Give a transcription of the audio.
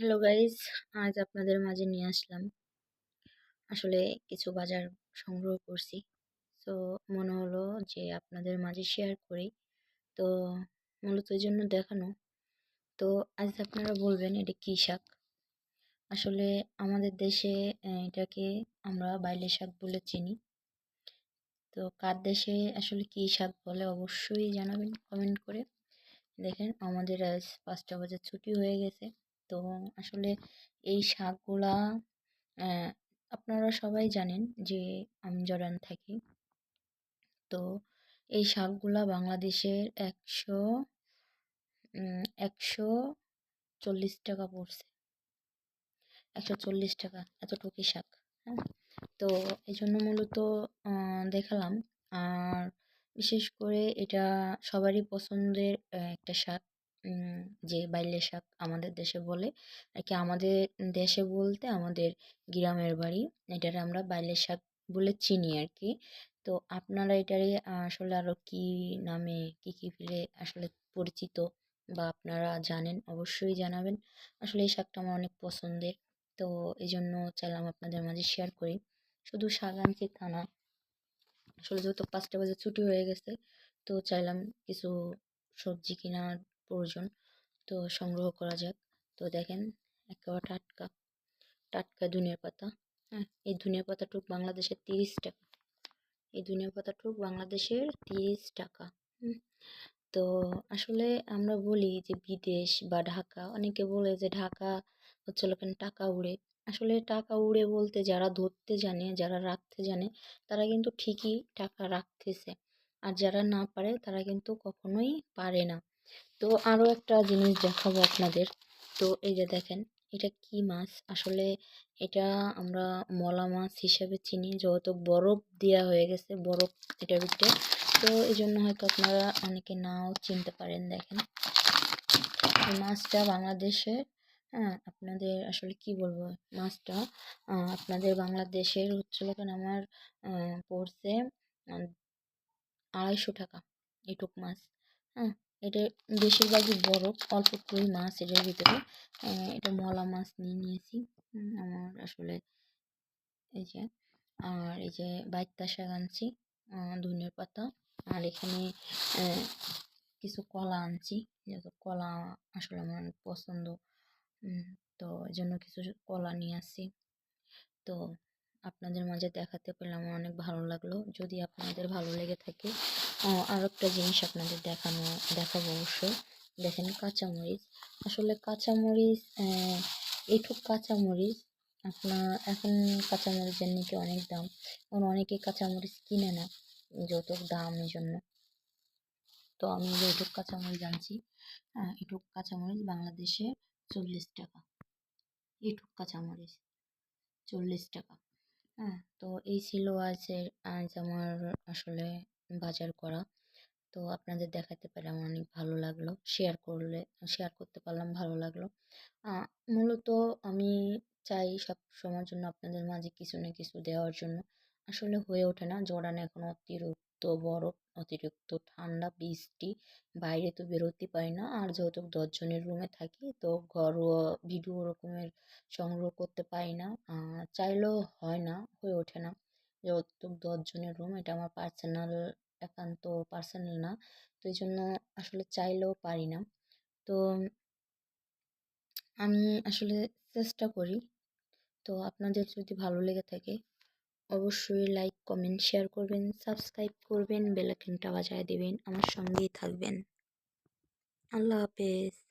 Hello guys আজ আপনাদের মাঝে নিয়ে আসলাম। আসলে কিছু বাজার সংগ্রহ করছি। তো মনে হলো যে আপনাদের মাঝে শেয়ার করি। তো মূলত এই জন্য দেখানো। তো আজ আপনারা বলবেন এটা কী শাক? আসলে আমাদের দেশে এটাকে আমরা বাইলে শাক বলে চিনি। তো কার দেশে আসলে কী শাক বলে অবশ্যই জানাবেন কমেন্ট করে। দেখেন আমাদের আজ পাঁচটা বাজার ছুটি হয়ে গেছে। তো আসলে এই শাকগুলা আপনারা সবাই জানেন যে আমি জর্ডান থাকি। তো এই শাকগুলা বাংলাদেশের একশো একশো চল্লিশ টাকা পড়ছে। একশো চল্লিশ টাকা এতটুকু শাক হ্যাঁ? তো এই জন্য মূলত দেখালাম। আর বিশেষ করে এটা সবারই পছন্দের একটা শাক। যে বাইলে শাক আমাদের দেশে বলে, আর কি আমাদের দেশে বলতে আমাদের গ্রামের বাড়ি, এটারে আমরা বাইলে শাক বলে চিনি আর কি। তো আপনারা এটারে আসলে আরও কি নামে, কি কি ফিরে আসলে পরিচিত বা আপনারা জানেন, অবশ্যই জানাবেন। আসলে এই শাকটা আমার অনেক পছন্দের, তো এই জন্য চাইলাম আপনাদের মাঝে শেয়ার করি। শুধু শাক আনছি তা না, আসলে যেহেতু পাঁচটা বাজে ছুটি হয়ে গেছে, তো চাইলাম কিছু সবজি কেনার প্রয়োজন। তো সংগ্রহ করা যাক। তো দেখেন, একেবারে টাটকা টাটকা ধনিয়া পাতা। হ্যাঁ এই ধনিয়া পাতাটুক বাংলাদেশের তিরিশ টাকা। এই ধনিয়া পাতাটুক বাংলাদেশের তিরিশ টাকা। তো আসলে আমরা বলি যে বিদেশ বা ঢাকা, অনেকে বলে যে ঢাকা হচ্ছে লোকেন টাকা উড়ে। আসলে টাকা উড়ে বলতে যারা ধরতে জানে, যারা রাখতে জানে, তারা কিন্তু ঠিকই টাকা রাখতেছে। আর যারা না পারে, তারা কিন্তু কখনোই পারে না। তো আরও একটা জিনিস দেখাবো আপনাদের। তো এই যে দেখেন, এটা কি মাছ? আসলে এটা আমরা মলা মাছ হিসাবে চিনি, যেহেতু বরফ দেওয়া হয়ে গেছে, বরফ এটার ভিতরে। তো এই জন্য হয়তো আপনারা অনেকে নাও চিনতে পারেন, দেখেন। মাছটা বাংলাদেশে হ্যাঁ আপনাদের আসলে কি বলব? মাছটা আপনাদের বাংলাদেশের হচ্ছে কেন আমার পড়ছে আড়াইশো টাকা, এটুক মাছ হ্যাঁ। এটা বেশিরভাগই বরফ, অল্প একটুই মাছ এটার ভিতরে। এটা মলা মাছ নিয়ে নিয়েছি। আমার আসলে এই যে, আর এই যে বাইত্তা শাক আনছি ধনিয়া পাতা, আর এখানে কিছু কলা আনছি। যেহেতু কলা আসলে আমার অনেক পছন্দ তো জন্য কিছু কলা নিয়ে আসছি। তো আপনাদের মাঝে দেখাতে পেলাম অনেক ভালো লাগল। যদি আপনাদের ভালো লেগে থাকে আর একটা জিনিস আপনাদের দেখানো, দেখাবো অবশ্যই। দেখেন কাঁচামরিচ। আসলে কাঁচামরিচ এইটুক কাঁচামরিচ আপনার, এখন কাঁচামরিচের নিচে অনেক দাম। কারণ অনেকে কাঁচামরিচ কিনে না, যত দাম এই জন্য। তো আমি যে এটুক কাঁচামরিচ হ্যাঁ এটুক কাঁচামরিচ বাংলাদেশে চল্লিশ টাকা। এটুক কাঁচামরিচ চল্লিশ টাকা। হ্যাঁ তো এই ছিল আজ আমার আসলে বাজার করা। তো আপনাদের দেখাতে পেরে আমার অনেক ভালো লাগল। শেয়ার করলে শেয়ার করতে পারলাম, ভালো লাগল। মূলত আমি চাই সব সময়ের জন্য আপনাদের মাঝে কিছু না কিছু দেওয়ার জন্য। আসলে হয়ে ওঠে না। জর্ডানে এখন অতিরিক্ত বরফ, অতিরিক্ত ঠান্ডা, বৃষ্টি, বাইরে তো বেরোতে পারি না। আর যেহেতু দশজনের রুমে থাকি, তো ঘরোয়া ভিডিও ওরকমের সংগ্রহ করতে পারি না। চাইলেও হয় না, হয়ে ওঠে না। যেহেতু দশজনের রুম এটা আমার পার্সোনাল একান্ত পার্সোনাল না। তো এই জন্য আসলে চাইলেও পারি না। তো আমি আসলে চেষ্টা করি। তো আপনাদের যদি ভালো লেগে থাকে, অবশ্যই লাইক কমেন্ট শেয়ার করবেন সাবস্ক্রাইব করবেন বেলাকিনটা বাজায় দেবেন, আমার সঙ্গেই থাকবেন। আল্লাহ হাফেজ।